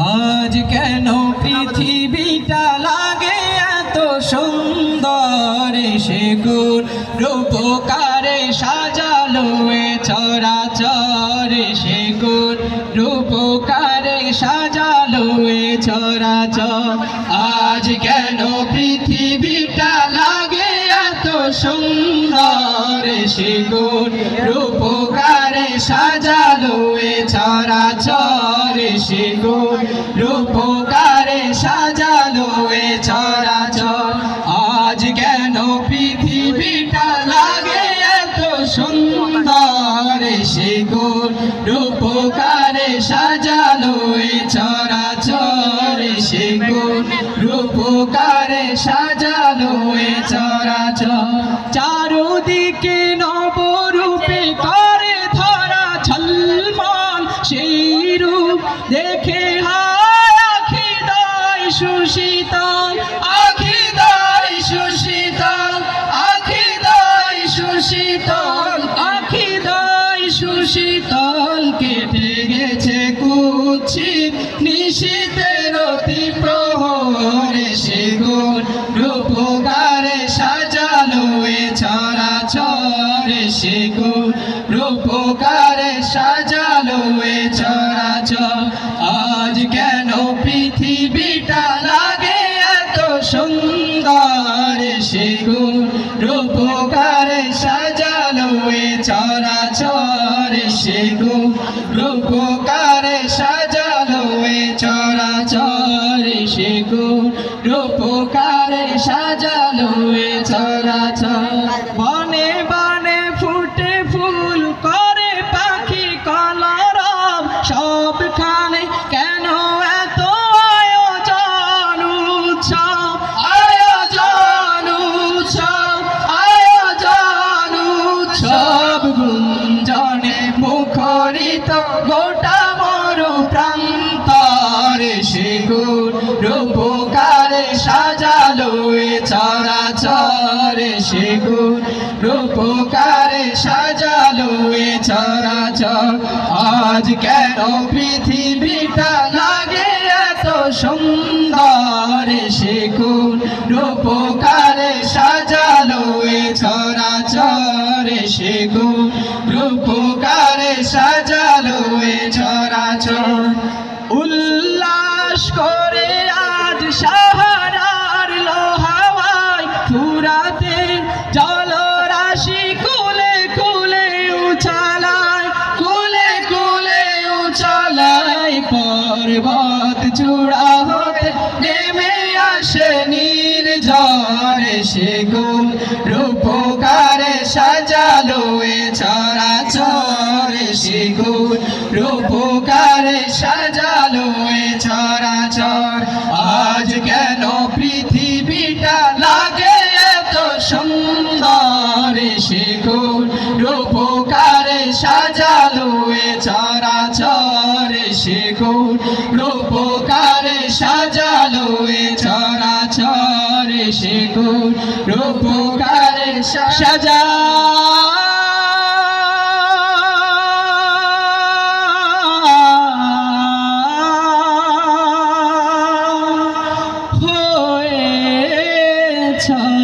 আজ কেন পৃথিবীটা লাগে এত সুন্দর? সে গুণ রূপকারে সাজালো এ চরাচর। সে গুণ রূপকারে সাজালো এ আজ কেন পৃথিবীটা লাগে এত সুন্দর? সে গুণ রূপকারে সাজালো এ চরাচর সে গুণ রূপকারে সাজালো এ চরাচর আজ কেন পৃথিবীটা লাগে এত সুন্দর সে গুণ রূপকারে সাজালো এ চরাচর সে গুণ রূপকারে সাজালো সেই রূপ দেখে হায় আখি দায় সুশীতল, আখি দায় সুশীতল, আখি দায় সুশীতল, আখি দায় সুশীতল কেটে গেছে কুচ্ছিত, নিশীতের অতি প্রহরে সে গুণ রূপকারে গুণ রূপকারে সাজালো এ চরাচর গুণ রূপকারে সাজালো এ চরাচর গুণ রূপকারে সাজালো এ মুখরিত গোটা মরু প্রান্তরে সে রূপকারে সাজালো এ চরাচরে সে রূপকারে সাজালো এ চরাচর। আজ কেন পৃথিবীটা লাগে এত সুন্দর সে রূপকারে সাজালো এ চরাচর সে রূপকারে সাজালো পর্বত চূড়া হতে নেমে আসে নির্ঝরে সে গুণ রূপকারে সাজালো এ ছড়া চরাচরে সে গুণ রূপকারে সাজালো এ ছড়া চরাচর আজ কেন পৃথিবীটা লাগে এত সুন্দর, সে গুণ রূপকারে সাজালো সে গুণ রূপকারে সাজা হয়েছে।